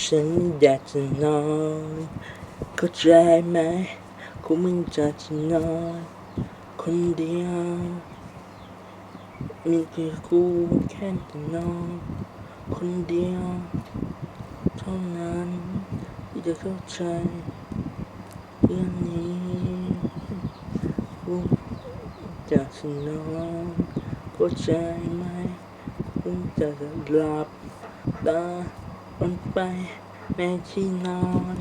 ฉันอยากจะนอนเข้าใจไหมกูมึงจะจะนอนคนเดียวมีเพียงกูแค่จะนอนคนเดียวเท่านั้นที่จะเข้าใจเรื่องนี้กูอยากจะนอนเข้าใจไหมกูจะหลับตา ลงไปแม่ที่นอน